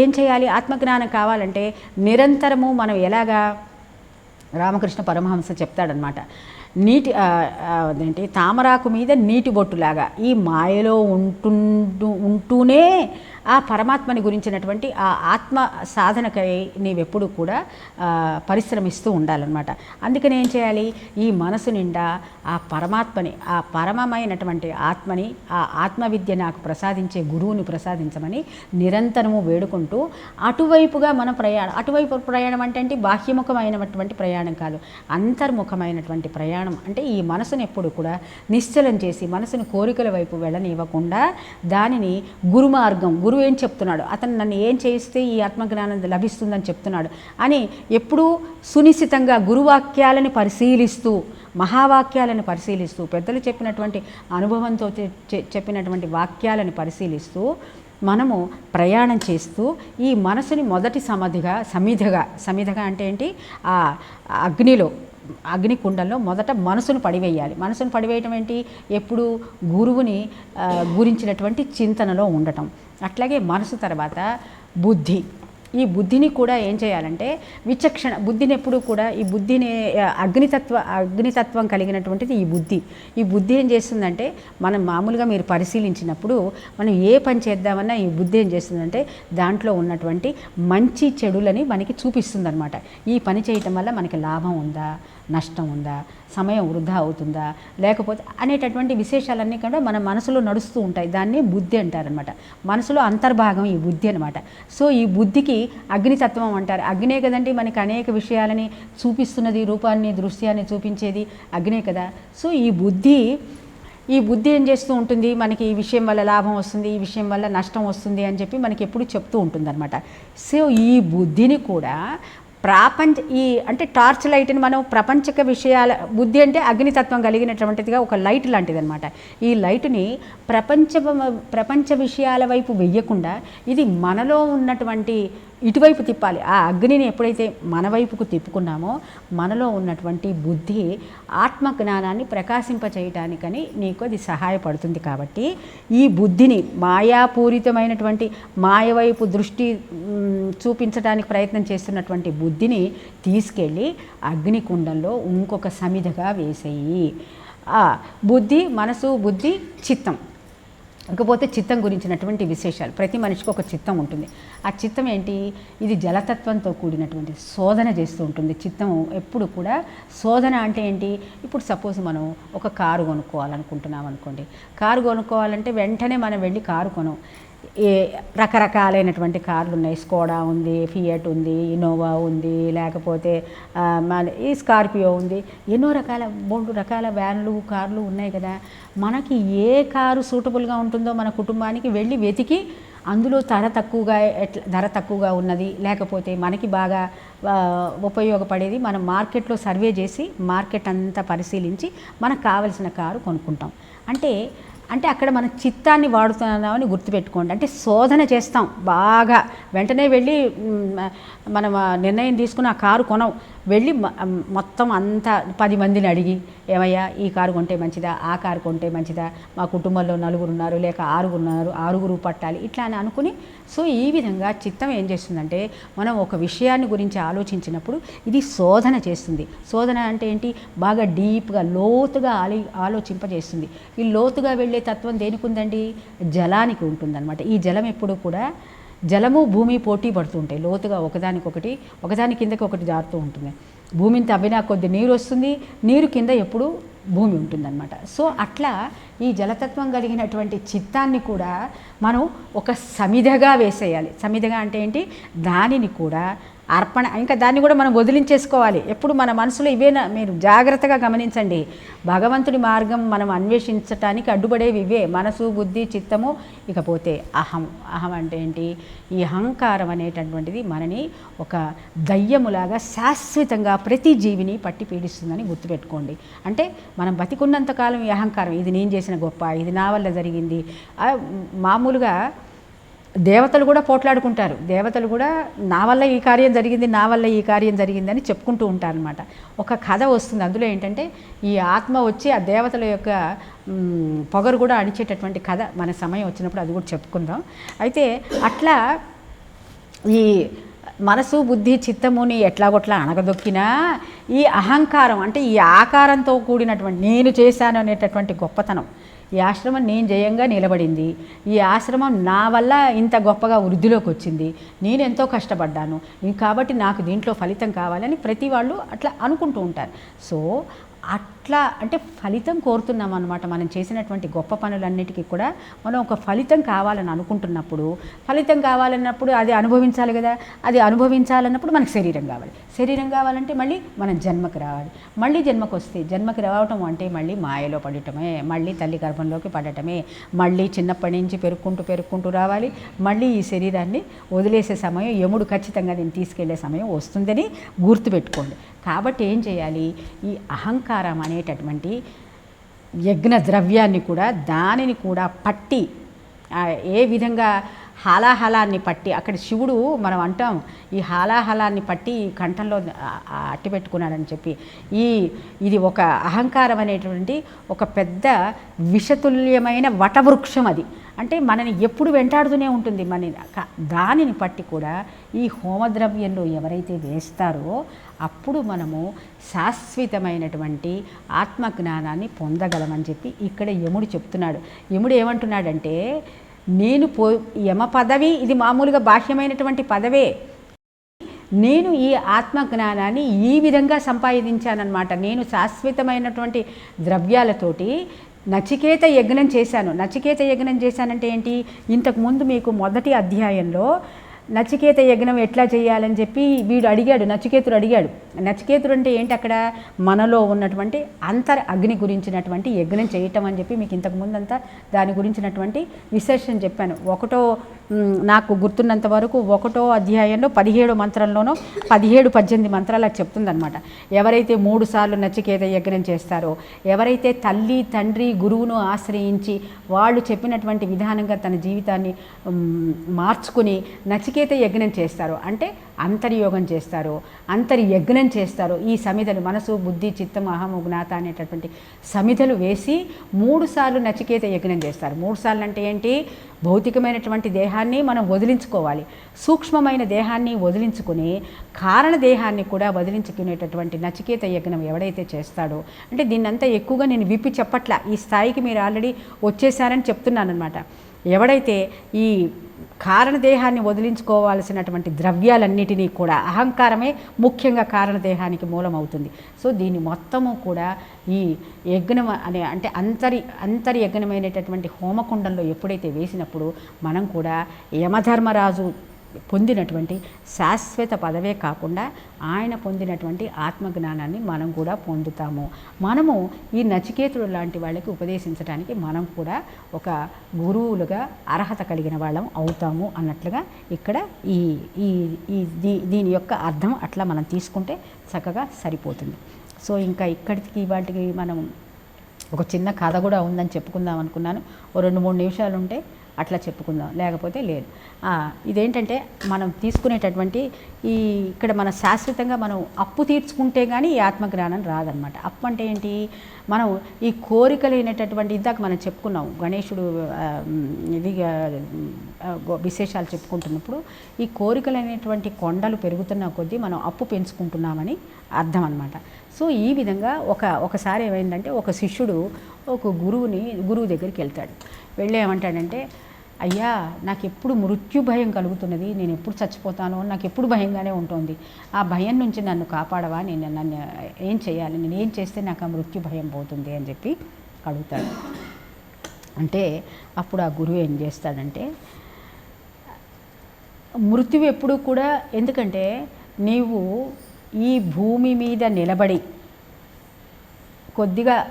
ఏం చేయాలి? ఆత్మజ్ఞానం కావాలంటే నిరంతరము మనం ఎలాగా రామకృష్ణ పరమహంస చెప్తాడనమాట నీటి అదేంటి? తామరాకు మీద నీటి బొట్టులాగా ఈ మాయలో ఉంటుండు ఉంటూనే ఆ పరమాత్మని గురించినటువంటి ఆ ఆత్మ సాధనకై నీవెప్పుడు కూడా పరిశ్రమిస్తూ ఉండాలన్నమాట. అందుకని ఏం చేయాలి? ఈ మనసు నిండా ఆ పరమాత్మని ఆ పరమమైనటువంటి ఆత్మని ఆ ఆత్మవిద్య నాకు ప్రసాదించే గురువుని ప్రసాదించమని నిరంతరము వేడుకుంటూ అటువైపుగా మన ప్రయాణం అటువైపు ప్రయాణం అంటే అంటే బాహ్యముఖమైనటువంటి ప్రయాణం కాదు. అంతర్ముఖమైనటువంటి ప్రయాణం అంటే ఈ మనసును ఎప్పుడు కూడా నిశ్చలం చేసి మనసుని కోరికల వైపు వెళ్ళనివ్వకుండా దానిని గురు మార్గం గురువు ఏం చెప్తున్నాడు? అతను నన్ను ఏం చేయిస్తే ఈ ఆత్మజ్ఞానం లభిస్తుందని చెప్తున్నాడు అని ఎప్పుడూ సునిశ్చితంగా గురువాక్యాలని పరిశీలిస్తూ మహావాక్యాలను పరిశీలిస్తూ పెద్దలు చెప్పినటువంటి అనుభవంతో చెప్పినటువంటి వాక్యాలను పరిశీలిస్తూ మనము ప్రయాణం చేస్తూ ఈ మనసుని మొదటి సమాధిగా సమిధగా సమిధగా అంటే ఏంటి? ఆ అగ్నిలో అగ్ని కుండంలో మొదట మనసును పడివేయాలి. మనసును పడివేయటం ఏంటి? ఎప్పుడు గురువుని గురించినటువంటి చింతనలో ఉండటం. అట్లాగే మనసు తర్వాత బుద్ధి. ఈ బుద్ధిని కూడా ఏం చేయాలంటే విచక్షణ బుద్ధిని ఎప్పుడు కూడా ఈ బుద్ధిని అగ్నితత్వ అగ్నితత్వం కలిగినటువంటిది ఈ బుద్ధి. ఈ బుద్ధి ఏం చేస్తుందంటే మనం మామూలుగా మీరు పరిశీలించినప్పుడు మనం ఏ పని చేద్దామన్నా ఈ బుద్ధి ఏం చేస్తుందంటే దాంట్లో ఉన్నటువంటి మంచి చెడులని మనకి చూపిస్తుందనమాట ఈ పని చేయటం వల్ల మనకి లాభం ఉందా? నష్టం ఉందా? సమయం వృధా అవుతుందా? లేకపోతే అనేటటువంటి విశేషాలన్నీ కూడా మన మనసులో నడుస్తూ ఉంటాయి. దాన్ని బుద్ధి అంటారనమాట మనసులో అంతర్భాగం ఈ బుద్ధి అనమాట సో ఈ బుద్ధికి అగ్నితత్వం అంటారు. అగ్నే కదండి మనకి అనేక విషయాలని చూపిస్తున్నది రూపాన్ని దృశ్యాన్ని చూపించేది అగ్నే కదా. సో ఈ బుద్ధి ఈ బుద్ధి ఏం చేస్తూ ఉంటుంది? మనకి ఈ విషయం వల్ల లాభం వస్తుంది ఈ విషయం వల్ల నష్టం వస్తుంది అని చెప్పి మనకి ఎప్పుడు చెప్తూ ఉంటుందన్నమాట. సో ఈ బుద్ధిని కూడా ప్రాపంచ ఈ అంటే టార్చ్ లైట్ని మనం ప్రపంచక విషయాల బుద్ధి అంటే అగ్నితత్వం కలిగినటువంటిదిగా ఒక లైట్ లాంటిది అనమాట ఈ లైట్ని ప్రపంచ ప్రపంచ విషయాల వైపు వెయ్యకుండా ఇది మనలో ఉన్నటువంటి ఇటువైపు తిప్పాలి. ఆ అగ్నిని ఎప్పుడైతే మన వైపుకు తిప్పుకున్నామో మనలో ఉన్నటువంటి బుద్ధి ఆత్మ జ్ఞానాన్ని ప్రకాశింపచేయటానికని నీకు అది సహాయపడుతుంది కాబట్టి ఈ బుద్ధిని మాయాపూరితమైనటువంటి మాయ వైపు దృష్టి చూపించడానికి ప్రయత్నం చేస్తున్నటువంటి బుద్ధిని తీసుకెళ్ళి అగ్నికుండంలో ఇంకొక సమిధగా వేసేయి. బుద్ధి మనసు బుద్ధి చిత్తం. ఇకపోతే చిత్తం గురించినటువంటి విశేషాలు. ప్రతి మనిషికి ఒక చిత్తం ఉంటుంది. ఆ చిత్తం ఏంటి? ఇది జలతత్వంతో కూడినటువంటి శోధన చేస్తూ ఉంటుంది. చిత్తం ఎప్పుడు కూడా శోధన అంటే ఏంటి? ఇప్పుడు సపోజ్ మనం ఒక కారు కొనుక్కోవాలనుకుంటున్నాం అనుకోండి కారు కొనుక్కోవాలంటే వెంటనే మనం వెళ్ళి కారు కొనం. రకరకాలైనటువంటి కార్లు ఉన్నాయి. స్కోడా ఉంది ఫియట్ ఉంది ఇన్నోవా ఉంది లేకపోతే మన ఈ స్కార్పియో ఉంది. ఎన్నో రకాల మూడు రకాల వ్యాన్లు కార్లు ఉన్నాయి కదా. మనకి ఏ కారు సూటబుల్గా ఉంటుందో మన కుటుంబానికి వెళ్ళి వెతికి అందులో ధర తక్కువగా ఎట్లా ధర తక్కువగా ఉన్నది. లేకపోతే మనకి బాగా ఉపయోగపడేది మనం మార్కెట్లో సర్వే చేసి మార్కెట్ అంతా పరిశీలించి మనకు కావలసిన కారు కొనుక్కుంటాం. అంటే అంటే అక్కడ మన చిత్తాన్ని వాడుతున్నామని గుర్తుపెట్టుకోండి. అంటే శోధన చేస్తాం బాగా. వెంటనే వెళ్ళి మనం నిర్ణయం తీసుకుని ఆ కారు కొనం వెళ్ళి మొత్తం అంతా పది మందిని అడిగి ఏమయ్యా ఈ కారు కొంటే మంచిదా? ఆ కారు కొంటే మంచిదా? మా కుటుంబంలో నలుగురు ఉన్నారు లేక ఆరుగురు ఉన్నారు ఆరుగురు పట్టాలి. ఇట్లా అని అనుకుని సో ఈ విధంగా చిత్తం ఏం చేస్తుందంటే మనం ఒక విషయాన్ని గురించి ఆలోచించినప్పుడు ఇది శోధన చేస్తుంది. శోధన అంటే ఏంటి? బాగా డీప్గా లోతుగా ఆలి ఆలోచింపజేస్తుంది. ఈ లోతుగా వెళ్ళే తత్వం దేనికి ఉందండి జలానికి ఉంటుందన్నమాట. ఈ జలం ఎప్పుడు కూడా జలము భూమి పోటీ పడుతూ ఉంటాయి లోతుగా ఒకదానికొకటి ఒకదాని కిందకి ఒకటి జారుతూ ఉంటుంది. భూమిని తవ్వినా కొద్ది నీరు వస్తుంది నీరు కింద ఎప్పుడు భూమి ఉంటుందన్నమాట. సో అట్లా ఈ జలతత్వం కలిగినటువంటి చిత్తాన్ని కూడా మనం ఒక సమిధగా వేసేయాలి. సమిధగా అంటే ఏంటి? దానిని కూడా అర్పణ ఇంకా దాన్ని కూడా మనం వదిలించేసుకోవాలి. ఎప్పుడు మన మనసులో ఇవేనా మీరు జాగ్రత్తగా గమనించండి. భగవంతుడి మార్గం మనం అన్వేషించటానికి అడ్డుపడేవి ఇవే. మనసు బుద్ధి చిత్తము ఇకపోతే అహం. అహం అంటే ఏంటి? ఈ అహంకారం అనేటటువంటిది మనని ఒక దయ్యములాగా శాశ్వతంగా ప్రతి జీవిని పట్టి పీడిస్తుందని గుర్తుపెట్టుకోండి. అంటే మనం బతికున్నంతకాలం ఈ అహంకారం ఇది నేను చేసిన గొప్ప ఇది నా వల్ల జరిగింది. మామూలుగా దేవతలు కూడా పోట్లాడుకుంటారు. దేవతలు కూడా నా వల్ల ఈ కార్యం జరిగింది నా వల్ల ఈ కార్యం జరిగిందని చెప్పుకుంటూ ఉంటారనమాట ఒక కథ వస్తుంది. అందులో ఏంటంటే ఈ ఆత్మ వచ్చి ఆ దేవతల యొక్క పొగరు కూడా అణిచేటటువంటి కథ మన సమయం వచ్చినప్పుడు అది కూడా చెప్పుకుందాం. అయితే అట్లా ఈ మనసు బుద్ధి చిత్తముని ఎట్లాగొట్లా అణగదొక్కినా ఈ అహంకారం అంటే ఈ ఆకారంతో కూడినటువంటి నేను చేశాను అనేటటువంటి గొప్పతనం. ఈ ఆశ్రమం నేను జయంగా నిలబడింది. ఈ ఆశ్రమం నా వల్ల ఇంత గొప్పగా వృద్ధిలోకి వచ్చింది నేను ఎంతో కష్టపడ్డాను. కాబట్టి నాకు దీంట్లో ఫలితం కావాలని ప్రతి వాళ్ళు అట్లా అనుకుంటూ ఉంటారు. సో అట్లా అంటే ఫలితం కోరుతున్నాం అనమాట మనం చేసినటువంటి గొప్ప పనులన్నిటికీ కూడా మనం ఒక ఫలితం కావాలని అనుకుంటున్నప్పుడు ఫలితం కావాలన్నప్పుడు అది అనుభవించాలి కదా అది అనుభవించాలన్నప్పుడు మనకు శరీరం కావాలి. శరీరం కావాలంటే మళ్ళీ మనం జన్మకి రావాలి. మళ్ళీ జన్మకు వస్తే జన్మకి రావటం అంటే మళ్ళీ మాయలో పడటమే మళ్ళీ తల్లి గర్భంలోకి పడటమే మళ్ళీ చిన్నప్పటి నుంచి పెరుక్కుంటూ పెరుక్కుంటూ రావాలి. మళ్ళీ ఈ శరీరాన్ని వదిలేసే సమయం యముడు ఖచ్చితంగా నేను తీసుకెళ్ళే సమయం వస్తుందని గుర్తుపెట్టుకోండి. కాబట్టి ఏం చేయాలి? ఈ అహంకారం అనేటటువంటి యజ్ఞ ద్రవ్యాన్ని కూడా దానిని కూడా పట్టి ఏ విధంగా హాలాహలాన్ని పట్టి అక్కడ శివుడు మనం అంటాం ఈ హాలాహలాన్ని పట్టి ఈ కంఠంలో అట్టి పెట్టుకున్నాడని చెప్పి. ఈ ఇది ఒక అహంకారం అనేటువంటి ఒక పెద్ద విషతుల్యమైన వటవృక్షం అది. అంటే మనని ఎప్పుడు వెంటాడుతూనే ఉంటుంది. మన దానిని పట్టి కూడా ఈ హోమద్రవ్యంలో ఎవరైతే వేస్తారో అప్పుడు మనము శాశ్వతమైనటువంటి ఆత్మజ్ఞానాన్ని పొందగలమని చెప్పి ఇక్కడ యముడు చెప్తున్నాడు. యముడు ఏమంటున్నాడంటే నేను పో యమ పదవి ఇది మామూలుగా బాహ్యమైనటువంటి పదవే. నేను ఈ ఆత్మజ్ఞానాన్ని ఈ విధంగా సంపాదించానన్నమాట. నేను శాశ్వతమైనటువంటి ద్రవ్యాలతోటి నచికేత యజ్ఞం చేశాను. నచికేత యజ్ఞం చేశానంటే ఏంటి? ఇంతకుముందు మీకు మొదటి అధ్యాయంలో నచికేత యజ్ఞం ఎట్లా చేయాలని చెప్పి వీడు అడిగాడు నచికేతుడు అడిగాడు. నచికేతుడు అంటే ఏంటి అక్కడ? మనలో ఉన్నటువంటి అంతర్ అగ్ని గురించినటువంటి యజ్ఞం చేయటం అని చెప్పి మీకు ఇంతకుముందంతా దాని గురించినటువంటి విశేషం చెప్పాను. ఒకటో నాకు గుర్తున్నంత వరకు ఒకటో అధ్యాయంలో పదిహేడు మంత్రంలోనో పదిహేడు పద్దెనిమిది మంత్రాలు అది చెప్తుందనమాట ఎవరైతే మూడు సార్లు నచికేత యజ్ఞం చేస్తారో ఎవరైతే తల్లి తండ్రి గురువును ఆశ్రయించి వాళ్ళు చెప్పినటువంటి విధానంగా తన జీవితాన్ని మార్చుకుని నచికేత యజ్ఞం చేస్తారో అంటే అంతర్యోగం చేస్తారు అంతరి యజ్ఞం చేస్తారు ఈ సమిధలు మనసు బుద్ధి చిత్తం అహము జ్ఞాత అనేటటువంటి సమిధలు వేసి మూడు సార్లు నచికేత యజ్ఞం చేస్తారు. మూడు సార్లు అంటే ఏంటి? భౌతికమైనటువంటి దేహాన్ని మనం వదిలించుకోవాలి. సూక్ష్మమైన దేహాన్ని వదిలించుకుని కారణ దేహాన్ని కూడా వదిలించుకునేటటువంటి నచికేత యజ్ఞం ఎవడైతే చేస్తాడో అంటే దీన్నంతా ఎక్కువగా నేను విప్పి చెప్పట్లా ఈ స్థాయికి మీరు ఆల్రెడీ వచ్చేసారని చెప్తున్నాను అనమాట ఎవడైతే ఈ కారణదేహాన్ని వదిలించుకోవాల్సినటువంటి ద్రవ్యాలన్నిటినీ కూడా అహంకారమే ముఖ్యంగా కారణదేహానికి మూలమవుతుంది. సో దీన్ని మొత్తము కూడా ఈ యజ్ఞం అనే అంటే అంతరి అంతరి యజ్ఞమైనటువంటి హోమకుండంలో ఎప్పుడైతే వేసినప్పుడు మనం కూడా యమధర్మరాజు పొందినటువంటి శాశ్వత పదవే కాకుండా ఆయన పొందినటువంటి ఆత్మజ్ఞానాన్ని మనం కూడా పొందుతాము. మనము ఈ నచికేతుడు లాంటి వాళ్ళకి ఉపదేశించడానికి మనం కూడా ఒక గురువులుగా అర్హత కలిగిన వాళ్ళం అవుతాము అన్నట్లుగా ఇక్కడ ఈ ఈ దీ- దీని యొక్క అర్థం అట్లా మనం తీసుకుంటే చక్కగా సరిపోతుంది. సో ఇంకా ఇక్కడికి వాటికి మనం ఒక చిన్న కథ కూడా ఉందని చెప్పుకుందాం అనుకున్నాను. ఓ రెండు మూడు నిమిషాలు ఉంటే అట్లా చెప్పుకుందాం. లేకపోతే లేదు. ఇదేంటంటే మనం తీసుకునేటటువంటి ఈ ఇక్కడ మన శాశ్వతంగా మనం అప్పు తీర్చుకుంటే కానీ ఈ ఆత్మజ్ఞానం రాదనమాట అప్పు అంటే ఏంటి? మనం ఈ కోరికలైనటువంటి ఇందాక మనం చెప్పుకున్నాం. గణేశుడు ఇది విశేషాలు చెప్పుకుంటున్నప్పుడు ఈ కోరికలు అనేటువంటి కొండలు పెరుగుతున్న కొద్దీ మనం అప్పు పెంచుకుంటున్నామని అర్థం అనమాట సో ఈ విధంగా ఒక ఒకసారి ఏమైందంటే ఒక శిష్యుడు ఒక గురువుని గురువు దగ్గరికి వెళ్తాడు. వెళ్ళి ఏమంటాడంటే అయ్యా నాకు ఎప్పుడు మృత్యు భయం కలుగుతున్నది. నేను ఎప్పుడు చచ్చిపోతానో నాకు ఎప్పుడు భయంగానే ఉంటుంది. ఆ భయం నుంచి నన్ను కాపాడవా? నేను నన్ను ఏం చేయాలి? నేను ఏం చేస్తే నాకు ఆ మృత్యు భయం పోతుంది? అని చెప్పి అడుగుతాడు. అంటే అప్పుడు ఆ గురువు ఏం చేస్తాడంటే మృత్యువు ఎప్పుడు కూడా ఎందుకంటే నీవు ఈ భూమి మీద నిలబడి కొద్దిగా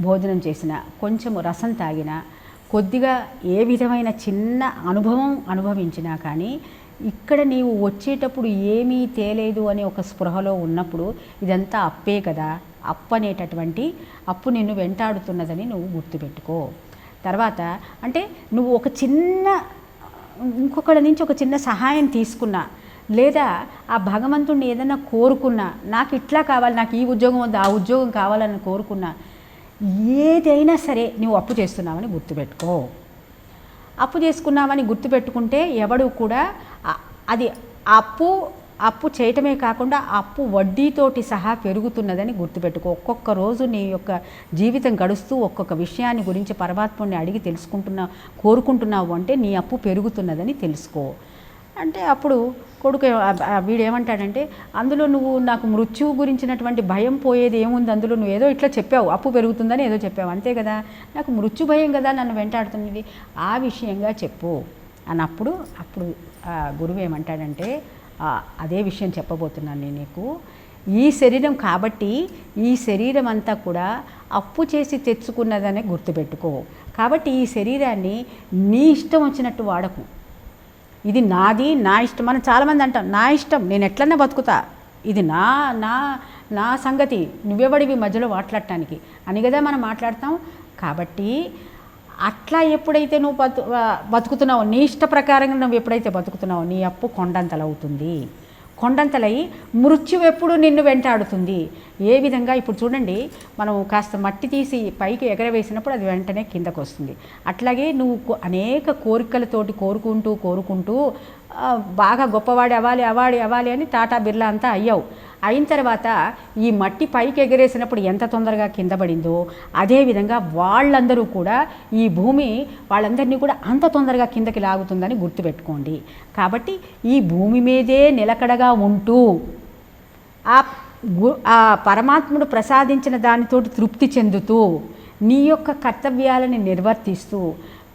భోజనం చేసిన కొంచెము రసం తాగిన కొద్దిగా ఏ విధమైన చిన్న అనుభవం అనుభవించినా కానీ ఇక్కడ నీవు వచ్చేటప్పుడు ఏమీ తేలేదు అనే ఒక స్పృహలో ఉన్నప్పుడు ఇదంతా అప్పే కదా అప్పు అనేటటువంటి అప్పు నిన్ను వెంటాడుతున్నదని నువ్వు గుర్తుపెట్టుకో. తర్వాత అంటే నువ్వు ఒక చిన్న ఇంకొకళ్ళ నుంచి ఒక చిన్న సహాయం తీసుకున్నా లేదా ఆ భగవంతుడిని ఏదైనా కోరుకున్నా నాకు ఇట్లా కావాలి నాకు ఈ ఉద్యోగం వద్దు ఆ ఉద్యోగం కావాలని కోరుకున్నా ఏదైనా సరే నువ్వు అప్పు చేస్తున్నావని గుర్తుపెట్టుకో. అప్పు చేసుకున్నామని గుర్తుపెట్టుకుంటే ఎవడు కూడా అది అప్పు అప్పు చేయటమే కాకుండా అప్పు వడ్డీతోటి సహా పెరుగుతున్నదని గుర్తుపెట్టుకో. ఒక్కొక్క రోజు నీ యొక్క జీవితం గడుస్తూ ఒక్కొక్క విషయాన్ని గురించి పరమాత్ముడిని అడిగి తెలుసుకుంటున్నా కోరుకుంటున్నావు అంటే నీ అప్పు పెరుగుతున్నదని తెలుసుకో. అంటే అప్పుడు కొడుకు వీడు ఏమంటాడంటే అందులో నువ్వు నాకు మృత్యువు గురించినటువంటి భయం పోయేది ఏముంది? అందులో నువ్వు ఏదో ఇట్లా చెప్పావు. అప్పు పెరుగుతుందని ఏదో చెప్పావు. అంతే కదా? నాకు మృత్యు భయం కదా నన్ను వెంటాడుతున్నది. ఆ విషయంగా చెప్పు. అన్నప్పుడు అప్పుడు గురువు ఏమంటాడంటే అదే విషయం చెప్పబోతున్నాను నేను నీకు. ఈ శరీరం కాబట్టి ఈ శరీరం అంతా కూడా అప్పు చేసి తెచ్చుకున్నదనే గుర్తుపెట్టుకో. కాబట్టి ఈ శరీరాన్ని నీ ఇష్టం వచ్చినట్టు వాడకు. ఇది నాది నా ఇష్టం మనం చాలామంది అంటాం నా ఇష్టం నేను ఎట్లన్నా బతుకుతా. ఇది నా నా నా సంగతి. నువ్వెవడివి మధ్యలో మాట్లాడటానికి? అని కదా మనం మాట్లాడతాం. కాబట్టి అట్లా ఎప్పుడైతే నువ్వు బతు బతుకుతున్నావో నీ ఇష్ట ప్రకారంగా నువ్వు ఎప్పుడైతే బతుకుతున్నావో నీ అప్పు కొండంతలవుతుంది. కొండంతలై మృత్యు ఎప్పుడు నిన్ను వెంటాడుతుంది. ఏ విధంగా ఇప్పుడు చూడండి మనం కాస్త మట్టి తీసి పైకి ఎగరవేసినప్పుడు అది వెంటనే కిందకు వస్తుంది అట్లాగే నువ్వు అనేక కోరికలతోటి కోరుకుంటూ కోరుకుంటూ బాగా గొప్పవాడి అవ్వాలి అవ్వాలి అవ్వాలి అని టాటా బిర్లా అంతా అయ్యావు. అయిన తర్వాత ఈ మట్టి పైకి ఎగరేసినప్పుడు ఎంత తొందరగా కింద పడిందో అదేవిధంగా వాళ్ళందరూ కూడా ఈ భూమి వాళ్ళందరినీ కూడా అంత తొందరగా కిందకి లాగుతుందని గుర్తుపెట్టుకోండి. కాబట్టి ఈ భూమి మీదే నిలకడగా ఉంటూ ఆ ఆ పరమాత్ముడు ప్రసాదించిన దానితోటి తృప్తి చెందుతూ నీ యొక్క కర్తవ్యాలని నిర్వర్తిస్తూ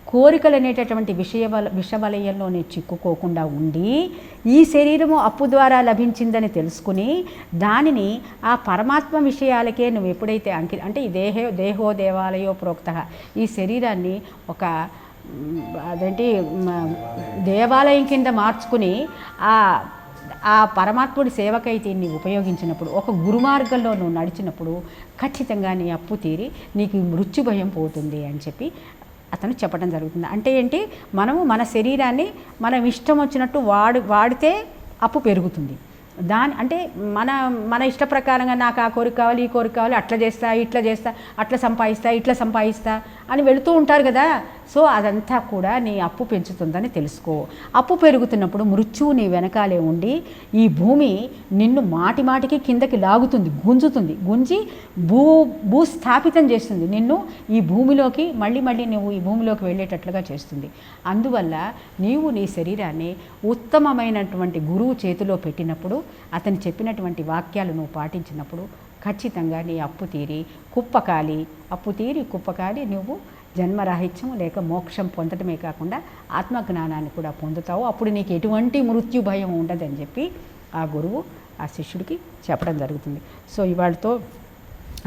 కోరికలు అనేటటువంటి విషయ విషవలయంలోనే చిక్కుకోకుండా ఉండి ఈ శరీరము అప్పు ద్వారా లభించిందని తెలుసుకుని దానిని ఆ పరమాత్మ విషయాలకే నువ్వు ఎప్పుడైతే అంకి అంటే ఈ దేహో దేహో దేవాలయో ప్రోక్త ఈ శరీరాన్ని ఒక అదేంటి దేవాలయం కింద మార్చుకుని ఆ ఆ పరమాత్ముడి సేవకై దీన్ని ఉపయోగించినప్పుడు ఒక గురుమార్గంలో నువ్వు నడిచినప్పుడు ఖచ్చితంగా నీ అప్పు తీరి నీకు మృత్యు భయం పోతుంది అని చెప్పి అతను చెప్పడం జరుగుతుంది. అంటే ఏంటి? మనము మన శరీరాన్ని మనం ఇష్టం వచ్చినట్టు వాడు వాడితే అప్పు పెరుగుతుంది. దాని అంటే మన మన ఇష్ట ప్రకారంగా నాకు ఆ కోరిక కావాలి ఈ కోరిక కావాలి అట్లా చేస్తా ఇట్లా చేస్తా అట్లా సంపాదిస్తా ఇట్లా సంపాదిస్తా అని వెళుతూ ఉంటారు కదా. సో అదంతా కూడా నీ అప్పు పెంచుతుందని తెలుసుకో. అప్పు పెరుగుతున్నప్పుడు మృత్యువు నీ వెనకాలే ఉండి ఈ భూమి నిన్ను మాటి మాటికి కిందకి లాగుతుంది గుంజుతుంది. గుంజి భూ భూస్థాపితం చేస్తుంది. నిన్ను ఈ భూమిలోకి మళ్ళీ మళ్ళీ నువ్వు ఈ భూమిలోకి వెళ్ళేటట్లుగా చేస్తుంది. అందువల్ల నీవు నీ శరీరాన్ని ఉత్తమమైనటువంటి గురువు చేతిలో పెట్టినప్పుడు అతను చెప్పినటువంటి వాక్యాలు నువ్వు పాటించినప్పుడు ఖచ్చితంగా నీ అప్పు తీరి కుప్పకాలి అప్పు తీరి కుప్పకాలి నువ్వు జన్మరాహిత్యం లేక మోక్షం పొందటమే కాకుండా ఆత్మజ్ఞానాన్ని కూడా పొందుతావు. అప్పుడు నీకు ఎటువంటి మృత్యు భయం ఉండదని చెప్పి ఆ గురువు ఆ శిష్యుడికి చెప్పడం జరుగుతుంది. సో ఇవాళతో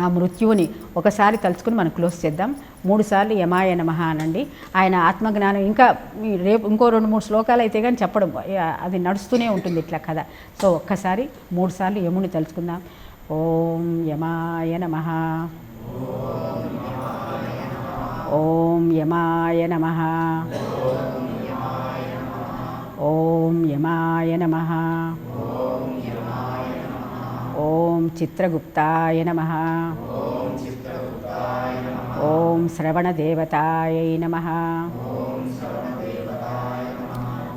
ఆ మృత్యువుని ఒకసారి తలుచుకుని మనం క్లోజ్ చేద్దాం. మూడు సార్లు యమాయ నమః అనండి. ఆయన ఆత్మజ్ఞానం ఇంకా రేపు ఇంకో రెండు మూడు శ్లోకాలు అయితే కానీ చెప్పడం అది నడుస్తూనే ఉంటుంది ఇట్లా కథ. సో ఒక్కసారి మూడు సార్లు యముని తలుచుకుందాం. ఓం యమాయ నమః. యమాయ నమః ఓం యమాయ నమః ఓం చిత్రగుప్తాయ నమ ఓం శ్రవణదేవతాయ నమ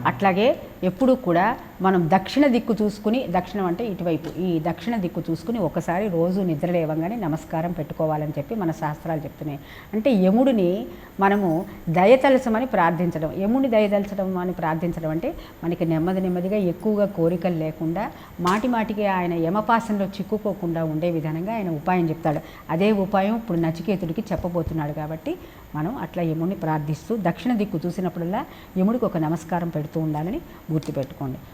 అట్లాగే ఎప్పుడూ కూడా మనం దక్షిణ దిక్కు చూసుకుని దక్షిణం అంటే ఇటువైపు ఈ దక్షిణ దిక్కు చూసుకుని ఒకసారి రోజు నిద్ర లేవంగానే నమస్కారం పెట్టుకోవాలని చెప్పి మన శాస్త్రాలు చెప్తున్నాయి. అంటే యముడిని మనము దయతలసమని ప్రార్థించడం. యముడిని దయతలసడం అని ప్రార్థించడం అంటే మనకి నెమ్మది నెమ్మదిగా ఎక్కువగా కోరికలు లేకుండా మాటి మాటికి ఆయన యమపాసనలో చిక్కుకోకుండా ఉండే విధానంగా ఆయన ఉపాయం చెప్తాడు. అదే ఉపాయం ఇప్పుడు నచికేతుడికి చెప్పబోతున్నాడు కాబట్టి మనం అట్లా యముడిని ప్రార్థిస్తూ దక్షిణ దిక్కు చూసినప్పుడల్లా యముడికి ఒక నమస్కారం పెడుతూ ఉండాలని గుర్తుపెట్టుకోండి.